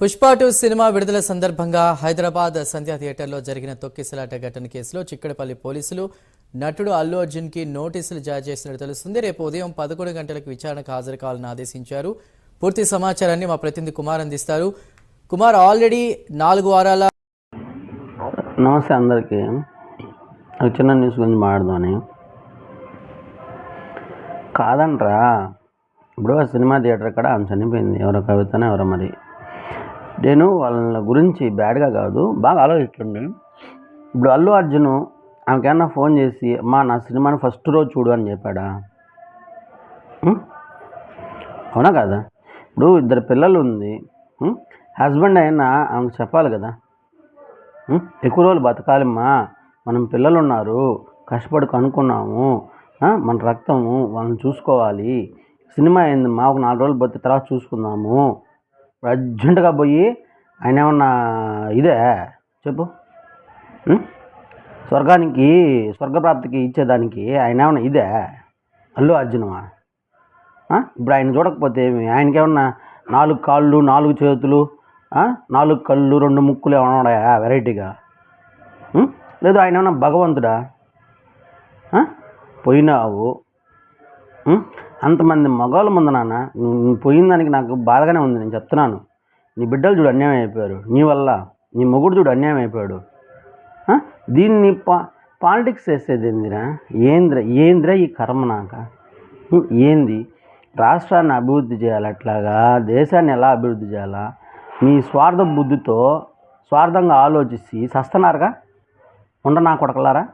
Pushpa two cinema విడుదల సందర్భంగా హైదరాబాద్ సంధ్యా థియేటర్లో జరిగిన తొక్కిసలాట ఘటన కేసులో చిక్కడపల్లి పోలీసులు నటుడు అల్లు అర్జున్కి నోటీసులు జారీ చేసినట్టు తెలుస్తుంది. రేపు ఉదయం పదకొండు గంటలకు విచారణకు హాజరు కావాలని ఆదేశించారు. పూర్తి సమాచారాన్ని మా ప్రతినిధి కుమార్ అందిస్తారు. కుమార్ ఆల్రెడీ నాలుగు వారాల నమస్తే అందరికీ. చిన్న న్యూస్ గురించి మాట్లాడదామని కాదంట్రా ఇప్పుడు సినిమా థియేటర్ కూడా ఆమె చనిపోయింది. ఎవరో కవితనే ఎవరో మరి. నేను వాళ్ళ గురించి బ్యాడ్గా కాదు బాగా ఆలోచిస్తుండే ఇప్పుడు అల్లు అర్జున్ ఆమెకేమన్నా ఫోన్ చేసి అమ్మా నా సినిమాని ఫస్ట్ రోజు చూడు అని చెప్పాడా? అవునా కాదా? ఇప్పుడు ఇద్దరు పిల్లలు ఉంది హస్బెండ్ అయినా ఆమెకు చెప్పాలి కదా? ఎక్కువ రోజులు బతకాలమ్మా మనం పిల్లలు ఉన్నారు కష్టపడి కనుక్కున్నాము మన రక్తము వాళ్ళని చూసుకోవాలి. సినిమా అయిందమ్మా ఒక నాలుగు రోజులు బతి తర్వాత చూసుకుందాము. అర్జెంటుగా పోయి ఆయన ఏమన్నా ఇదే? చెప్పు. స్వర్గానికి స్వర్గప్రాప్తికి ఇచ్చేదానికి ఆయన ఏమన్నా ఇదే? అల్లు అర్జునమా? ఇప్పుడు ఆయన చూడకపోతే ఆయనకేమన్నా ఆయనకి ఏమన్నా నాలుగు కాళ్ళు నాలుగు చేతులు నాలుగు కళ్ళు రెండు ముక్కులు ఏమైనా ఉన్నాయా వెరైటీగా? లేదు ఆయన ఏమన్నా భగవంతుడా? పోయినావు. అంతమంది మగవాళ్ళ ముందు నాన్న నువ్వు పోయిన దానికి నాకు బాధగానే ఉంది నేను చెప్తున్నాను. నీ బిడ్డలు చూడు అన్యాయం అయిపోయారు. నీ వల్ల నీ మొగుడు చూడు అన్యాయం అయిపోయాడు. దీన్ని పా పాలిటిక్స్ చేసేది ఏందిరా? ఏంద్ర ఏందిరా ఈ కర్మ నాక? ఏంది? రాష్ట్రాన్ని అభివృద్ధి చేయాలి అట్లాగా? దేశాన్ని ఎలా అభివృద్ధి చేయాలా? మీ స్వార్థ బుద్ధితో స్వార్థంగా ఆలోచించి సస్తనారుగా? ఉండ నా కొడకలారా?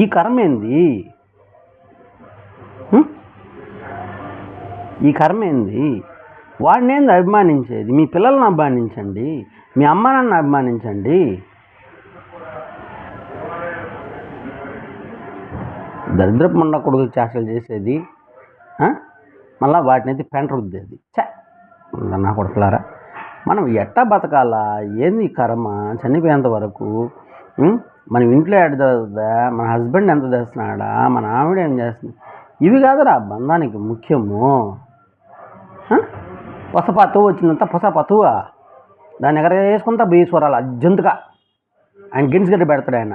ఈ కర్మ ఏంది? ఈ కర్మ ఏంది? వాడిని ఏంది అభిమానించేది? మీ పిల్లల్ని అభిమానించండి. మీ అమ్మ నాన్న అభిమానించండి. దరిద్రపు మొండ కొడుకు చేష్టలు చేసేది మళ్ళీ వాటిని అయితే పెంట రుద్దేది. చే నా కొడుకులారా మనం ఎట్టా బతకాలా? ఏంది కర్మ? చనిపోయేంత వరకు మనం ఇంట్లో ఎడ మన హస్బెండ్ ఎంత చేస్తున్నాడా? మన ఆవిడ ఏం చేస్తుంది? ఇవి కాదురా బంధానికి ముఖ్యము. ఆ? పొసపత్తు వచ్చిందంత పొసపత్తువా దాన్ని ఎగర వేసుకుంటా బీశ్వరాలు అర్జెంటుగా ఆయన గిన్స్ గడ్డ పెడతాడు ఆయన.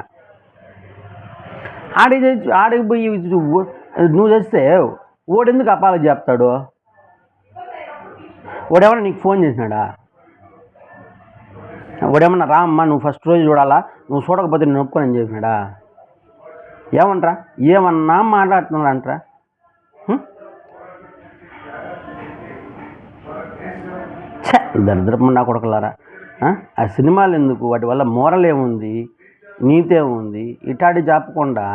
ఆడి ఆడికి పోయి నువ్వు చేస్తే ఓడెందుకు అపాలజీ చెప్తాడు? ఓడేమన్నా నీకు ఫోన్ చేసినాడా? ఓడేమన్నా రా అమ్మా నువ్వు ఫస్ట్ రోజు చూడాలా? నువ్వు చూడకపోతే నేను ఒప్పుకోనని చెప్పినాడా? ఏమంటారా? ఏమన్నా మాట్లాడుతున్నాడు అంటారా దరిద్రపు నా కొడకలారా? ఆ? సినిమాలు ఎందుకు వాటి వల్ల మోరల్ ఏముంది నీతి ఏముంది చెప్పకుండా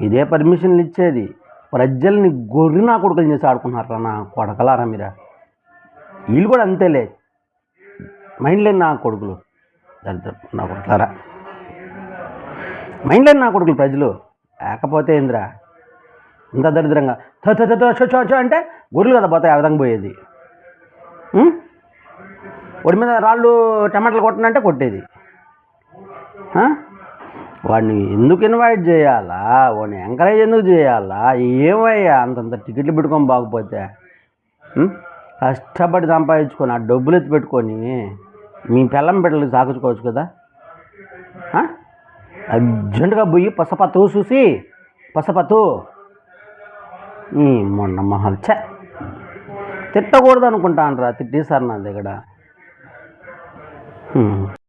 ఇదే పర్మిషన్లు ఇచ్చేది ప్రజల్ని గొర్రె నా కొడుకులు చేసి ఆడుకున్నారా నా కొడకలారా మీరా? వీళ్ళు కూడా అంతేలే. మైండ్ లేని నా కొడుకులు. దరిద్రపు నా కొడుకులారా? మైండ్ లేని నా కొడుకులు ప్రజలు. లేకపోతే ఏందిరా? ఇంత దరిద్రంగా చో అంటే గొర్రెలు కదా పోతాయి ఆ విధంగా పోయేది. వాడి మీద రాళ్ళు టమాటాలు కొట్టనంటే కొట్టేది. వాడిని ఎందుకు ఇన్వైట్ చేయాలా? వాడిని ఎంకరేజ్ ఎందుకు చేయాలా? ఏమయ్యా అంతంత టికెట్లు పెట్టుకొని బాగుపోతే? కష్టపడి సంపాదించుకొని ఆ డబ్బులు ఎత్తి పెట్టుకొని మీ పిల్లం బిడ్డలు సాగుచుకోవచ్చు కదా? అర్జెంటుగా పోయి పసపత్తు చూసి పసపత్తు. మొన్న మహల్ ఛ తిట్టకూడదు అనుకుంటాను రా తిట్టేశారు నా దగ్గర.